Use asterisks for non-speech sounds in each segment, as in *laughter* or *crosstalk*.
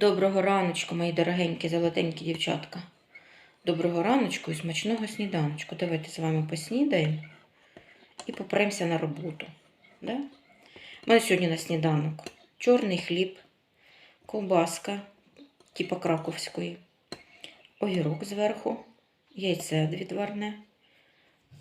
Доброго раночку, мої дорогенькі, золотенькі дівчатка. Доброго раночку і смачного сніданочку. Давайте з вами поснідаємо і попремося на роботу. Да? У мене сьогодні на сніданок чорний хліб, ковбаска, типа краковської, огірок зверху, яйце відварне,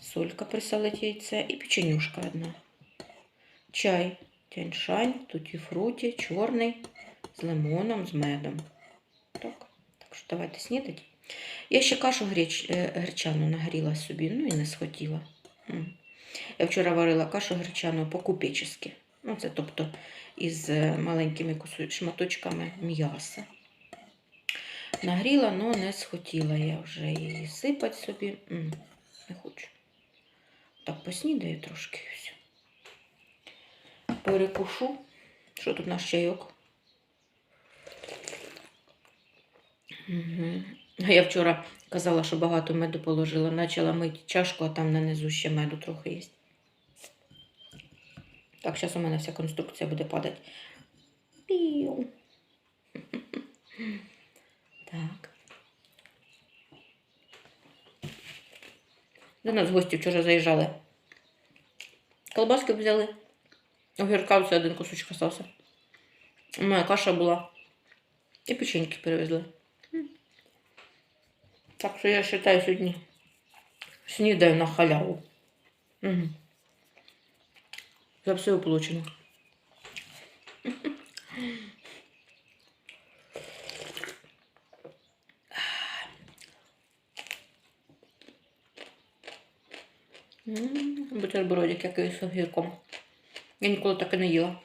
солька присолить яйце і печенюшка одна. Чай, тяньшань, туті-фруті, чорний з лимоном, з медом. Так, так що давайте снідати. Я ще кашу греч, е, гречану нагріла собі, ну і не схотіла. Я вчора варила кашу гречану по-купечески. Ну, це тобто із е, маленькими шматочками м'яса. Нагріла, але не схотіла я вже її сипати собі. Не хочу. Так, поснідаю трошки все. Перекушу. Що тут наш чайок? Угу. Я вчора казала, що багато меду положила. Почала мити чашку, а там нанизу ще меду трохи є. Так, зараз у мене вся конструкція буде падати. Піу. Так. До нас гості вчора заїжджали. Колбаски взяли. Огірка все один кусочок остався. Мене каша була. І печеньки перевезли. Так що я вважаю сьогодні снідаю на халяву. Угу. За все оплачено. Бутербродик якийсь з огірком. Я ніколи так і не їла.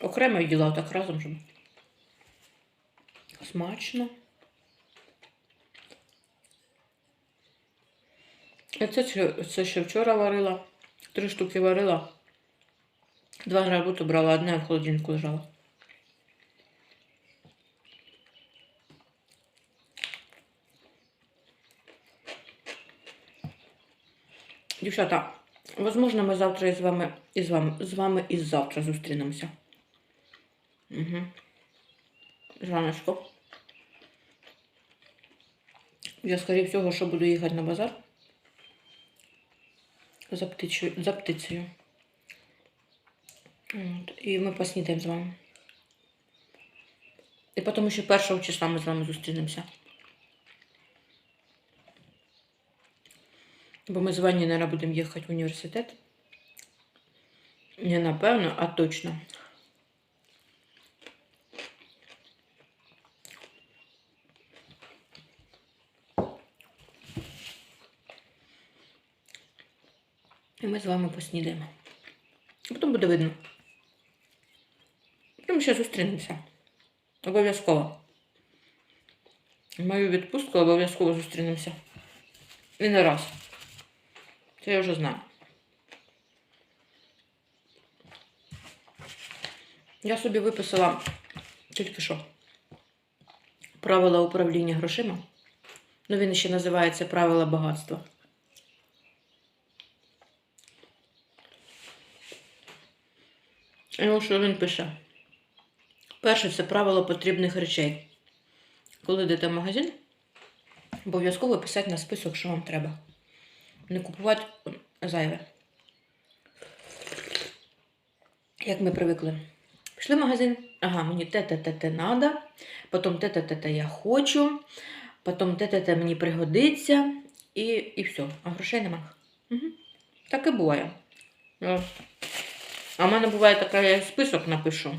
Окремо їла, так разом. Смачно. А це, це ще вчора варила. Три штуки варила. Два на роботу брала, одна в холодильнику лежала. Дівчата, возможно, ми завтра із вами, із вами, з вами і завтра зустрінемося. Угу. Раночко. Я, скорее всього, що буду їхати на базар за, птичою, за птицею. От. І ми поснідаємо з вами. І потім ще першого числа ми з вами зустрінемося. Бо ми з вами, наверное, будемо їхати в університет. Не напевно, а точно. І ми з вами поснідаємо. А потім буде видно. Потім ще зустрінемося. Обов'язково. Мою відпустку обов'язково зустрінемося. І не раз. Це я вже знаю. Я собі виписала тільки що правила управління грошима. Ну, він ще називається правила багатства. І ось що він пише. Перше це правило потрібних речей. Коли йдете в магазин, обов'язково писати на список, що вам треба. Не купувати зайве. Як ми привикли. Пішли в магазин. Ага, мені те-те-те-те надо, потім те-те-те-те я хочу, потім те-те-те мені пригодиться, і, і все. А грошей нема. Угу. Так і буває. А в мене буває таке, я список напишу.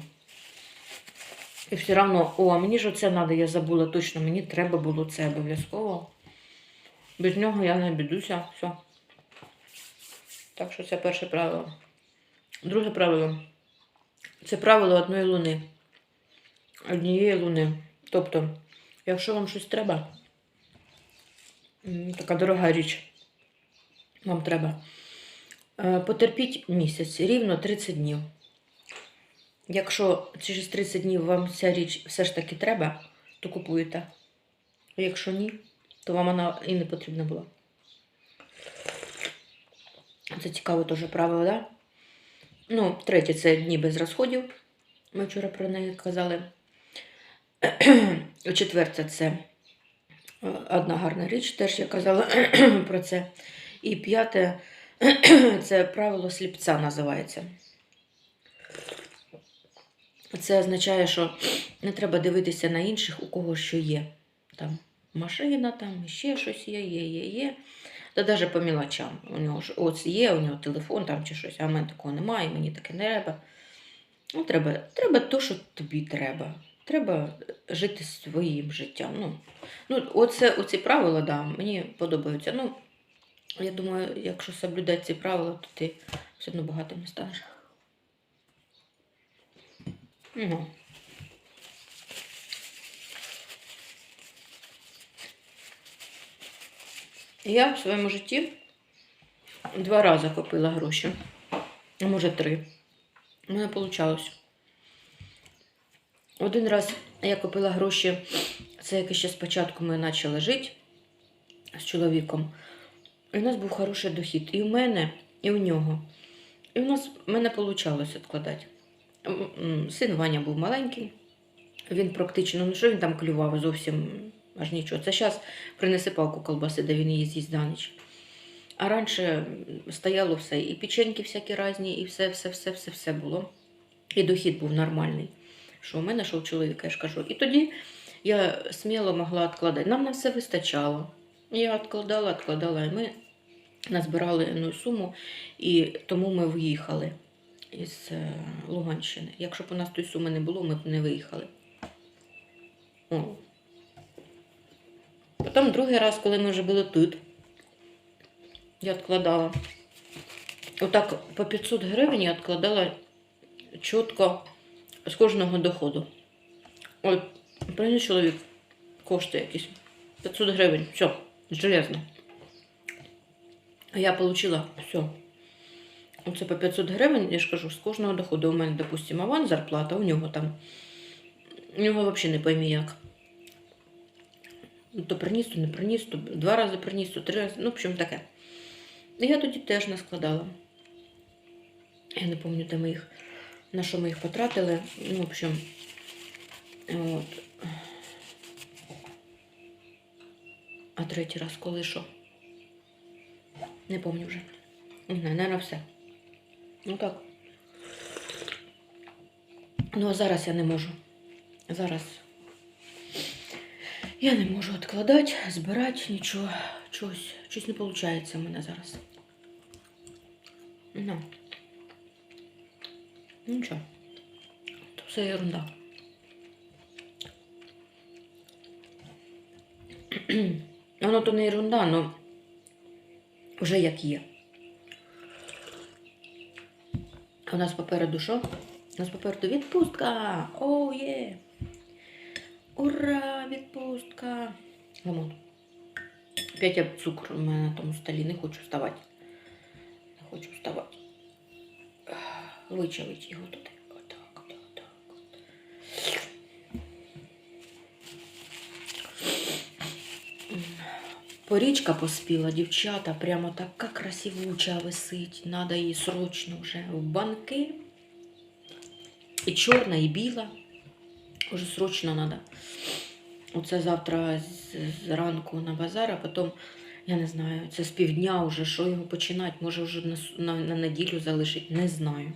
І все одно, о, а мені ж оце треба, я забула точно, мені треба було це обов'язково. Без нього я не обідуся, все. Так що це перше правило. Друге правило. Це правило одної луни. Однієї луни. Тобто, якщо вам щось треба, така дорога річ, вам треба. Е, Потерпіть місяць, рівно 30 днів. Якщо через 30 днів вам ця річ все ж таки треба, то купуєте. А якщо ні, то вам вона і не потрібна була. Це цікаве теж правило, да? Ну, третє це дні без розходів. Ми вчора про неї казали. *clears throat* Четверте, це е, одна гарна річ, теж я казала *clears throat* про це. І п'яте *clears throat* це правило сліпця називається. Це означає, що не треба дивитися на інших, у кого що є. Там машина, там ще щось є, є, є, є. Та навіть по мілочам. У нього ж ось є, у нього телефон там чи щось, а в мене такого немає, мені таке не треба. Ну, треба, треба то, що тобі треба. Треба жити своїм життям. Ну, ну оце, оці правила, да, мені подобаються. Ну, я думаю, якщо соблюдати ці правила, то ти все одно багатим не станеш. Ну. Я в своєму житті два рази копила гроші. А може три. У мене вийшло. Один раз я купила гроші, це як ще спочатку ми почали жити з чоловіком. І у нас був хороший дохід. І у мене, і у нього. І у нас в мене вийшло відкладати. Син Ваня був маленький. Він практично, ну що він там клював зовсім аж нічого. Це зараз принесе палку колбаси, де він її з'їсть ніч. А раніше стояло все, і печеньки всякі різні, і все, все, все, все, все було. І дохід був нормальний. Що у мене, що у чоловіка, я ж кажу. І тоді я сміло могла відкладати. Нам на все вистачало. Я відкладала, відкладала, і ми назбирали одну суму, і тому ми виїхали із е, Луганщини. Якщо б у нас тої суми не було, ми б не виїхали. О. Потім другий раз, коли ми вже були тут, я відкладала. Отак по 500 гривень я відкладала чітко з кожного доходу. От, приніс чоловік кошти якісь. 500 гривень. Все, железно. А я отримала все. Оце по 500 гривень, я ж кажу, з кожного доходу. У мене, допустимо, аванс зарплата, у нього там. У нього взагалі не поймі як. Ну, То приніс, то не приніс, то два рази приніс, то три рази. Ну, в общем, таке. Я тоді теж наскладала. Я не пам'ятаю, де ми їх, на що ми їх потратили. Ну, в общем, от. А третій раз коли що? Не пам'ятаю вже. Не знаю, наверное, все. Ну так. Ну, а зараз я не можу. Зараз я не можу відкладати, збирати нічого. Чогось, щось не виходить у мене зараз. Ну. Ну, Нічого. То все ерунда. *clears throat* Воно то не ерунда, но вже як є. У нас попереду що? У нас попереду відпустка! О, є! Ура! Відпустка! Лимон. Опять я цукор у мене на тому столі. Не хочу вставати. Не хочу вставати. Вичавить його туди. Порічка поспіла, дівчата, прямо така красивуча висить. Надо її срочно вже в банки. І чорна, і біла. Уже срочно треба. Оце завтра зранку на базар, а потім, я не знаю, це з півдня вже, що його починати, може вже на, на, на неділю залишити, не знаю.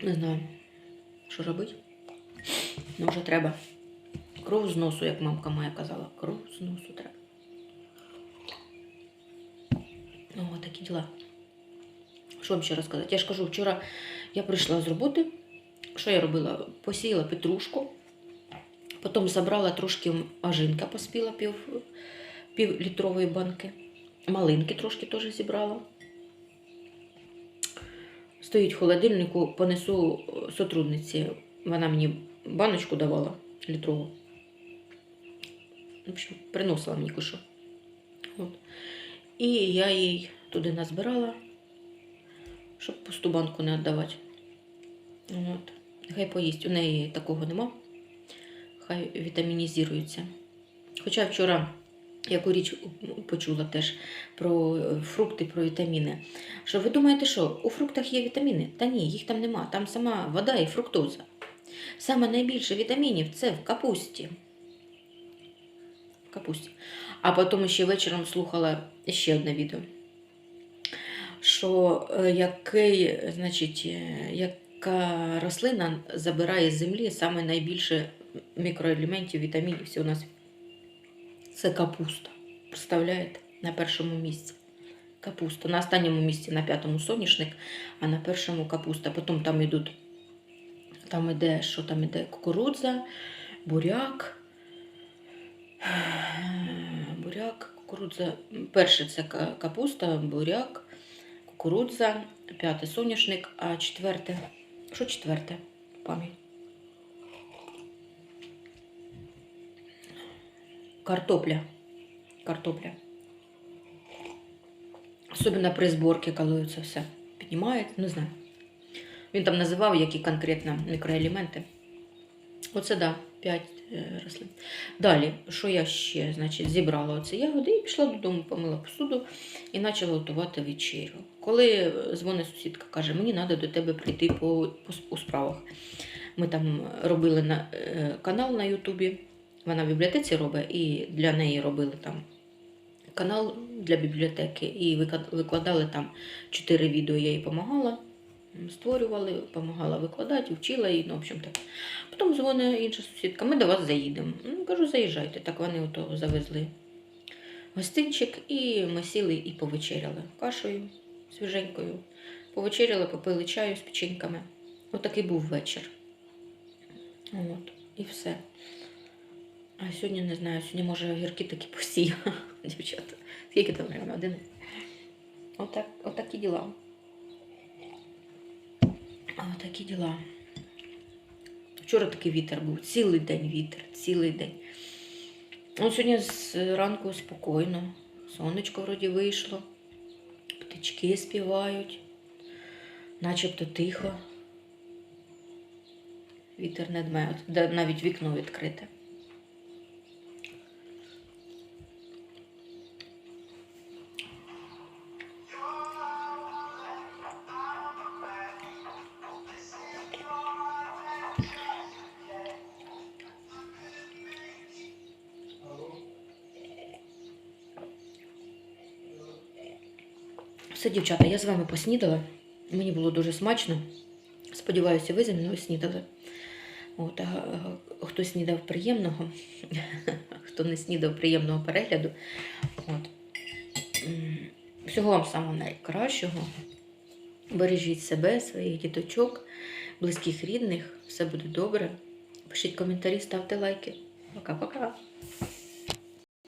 Не знаю, що робити. Ну, вже треба. Кров з носу, як мамка моя казала. Кров з носу треба. Ну, от такі діла. Що вам ще розказати? Я ж кажу, вчора я прийшла з роботи. Що я робила? Посіяла петрушку, потім забрала трошки ажинка, поспіла пів, пів літрової банки. Малинки трошки теж зібрала. Стоїть в холодильнику, понесу сотрудниці. Вона мені баночку давала літрову. В общем, приносила мені кушу. От. І я їй туди назбирала, щоб пусту банку не віддавати. От. Хай поїсть. У неї такого нема. Хай вітамінізується. Хоча вчора яку річ почула теж про фрукти, про вітаміни. Що ви думаєте, що у фруктах є вітаміни? Та ні, їх там нема. Там сама вода і фруктоза. Саме найбільше вітамінів це в капусті. Капусті. А потім ще вечором слухала ще одне відео. Що е, який, значить, е, яка рослина забирає з землі саме найбільше мікроелементів, вітамінів всього на світі. Це капуста. Представляєте? На першому місці. Капуста. На останньому місці на п'ятому соняшник, а на першому капуста. Потім там йдуть, там іде, що там іде? Кукурудза, буряк. Буряк, кукурудза. Перше це капуста, буряк, кукурудза, п'яте соняшник, а четверте. Що четверте? Пам'ять. Картопля. Картопля. Особливо при зборці, коли це все піднімають, не знаю. Він там називав, які конкретно мікроелементи. Оце да, 5 рослин. Далі, що я ще значить, зібрала оці ягоди і пішла додому, помила посуду і почала готувати вечерю. Коли е, дзвонить сусідка, каже, мені треба до тебе прийти по, по, у справах. Ми там робили на, е, канал на Ютубі. Вона в бібліотеці робить, і для неї робили там канал для бібліотеки. І викладали там чотири відео, я їй допомагала. Створювали, допомагала викладати, вчила її, ну, в общем так. Потім дзвонить інша сусідка, ми до вас заїдемо. Ну, кажу, заїжджайте. Так вони ото завезли гостинчик, і ми сіли і повечеряли кашею свіженькою. Повечеряли, попили чаю з печеньками. Отакий був вечір. От, і все. А сьогодні не знаю, сьогодні може огірки такі посію, *laughs* дівчата. Скільки там время? Один. Отак, отакі діла. А отакі діла. Вчора такий вітер був, цілий день вітер, цілий день. Ну, сьогодні зранку спокійно. Сонечко вроді вийшло, птички співають, начебто тихо. Вітер не дме, навіть вікно відкрите. Дівчата, я з вами поснідала. Мені було дуже смачно. Сподіваюся, ви зі мною снідали. От, а, хто снідав приємного, *laughs* хто не снідав приємного перегляду. От. Всього вам самого найкращого. Бережіть себе, своїх діточок, близьких рідних. Все буде добре. Пишіть коментарі, ставте лайки. Пока-пока.